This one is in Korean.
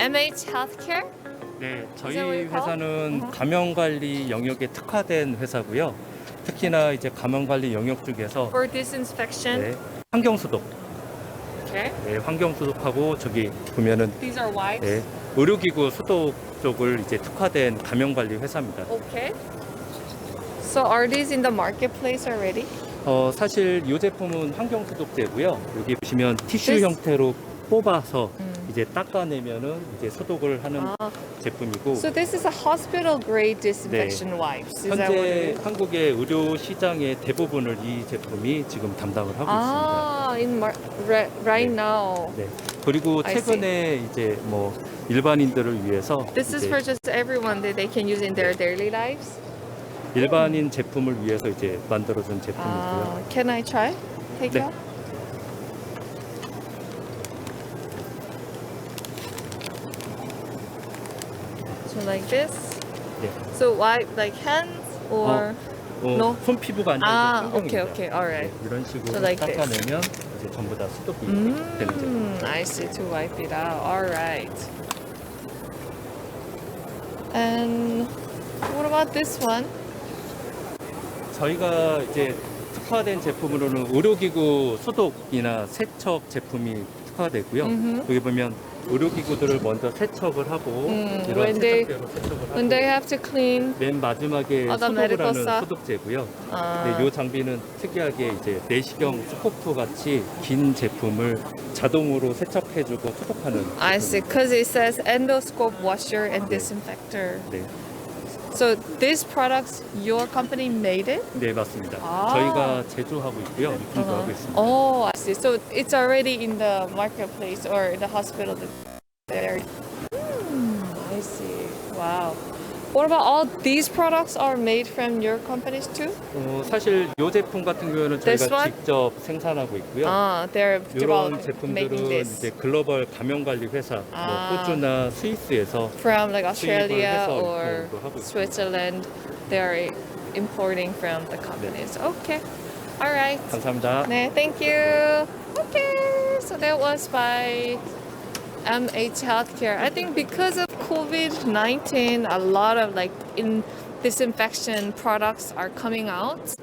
Healthcare? 네, 저희? 회사는 Uh-huh. 감염 관리 영역에 특화된 회사고요. 특히나 이제 감염 관리 영역 중에서 For disinfection? 네, 환경 소독, Okay. 네, 환경 소독하고 저기 보면은 These are wipes? 네, 의료기구 소독 쪽을 이제 특화된 감염 관리 회사입니다. Okay. So are these in the marketplace already? 어, 사실 이 제품은 환경 소독제고요. 여기 보시면 티슈 This- 형태로 뽑아서 음. 이제 닦아내면은 이제 소독을 하는 아, 제품이고 so this is a hospital grade disinfection wipes. Is that what 현재 it is? 한국의 의료 시장의 대부분을 이 제품이 지금 담당을 하고 Ah, in mar- right, right 네. now. 있습니다. 네. 그리고 I 최근에 이제 뭐 일반인들을 위해서 This is 이제 for just everyone that they can use in their daily lives. 일반인 제품을 위해서 이제 만들어준 제품이고요. Ah, can I try? Take 네. out. So like this. 네. So wipe like hands or 어, no? 손 피부가 아니라 아, 이제 okay, 신경입니다. okay, alright. 네, 이런 식으로 So like this. 닦아내면 이제 전부 다 소독이 되는 제품. Mm, I see to wipe it out. All right. And what about this one? 저희가 이제 특화된 제품으로는 의료기구 소독이나 세척 제품이 특화되고요. Mhm. 여기 보면 의료기구들을 먼저 세척을 하고 음, 이런 when they- 세척제로 세척을 하고 When they have to clean. 맨 마지막에 어, 나 소독을 하는 사. 소독제고요. 아, 네, 이 장비는 특이하게 이제 내시경 스코프 같이 긴 제품을 자동으로 세척해주고 소독하는. I see, because it says endoscope washer and 네. disinfector. 네, So these products, your company made it? 네 맞습니다. 아. 저희가 제조하고 있고요, 유통도 하고 있습니다. Oh, I see. So it's already in the marketplace or the hospital there. Hmm, I see. Wow. What about all these products are made from your companies too? 어, 사실 이 제품 같은 경우는 This 저희가 one? 직접 생산하고 있고요. Ah, they're 이런 developing, making 제품들은 this 이제 글로벌 감염관리 회사, 아. 뭐 호주나 스위스에서 from like Australia 해서 or 유통도 하고 있습니다. Switzerland. They're importing from the companies. Okay. All right. 감사합니다. 네, thank you. Okay, so that was by MH Healthcare. I think because of COVID 19, a lot of like in disinfection products are coming out.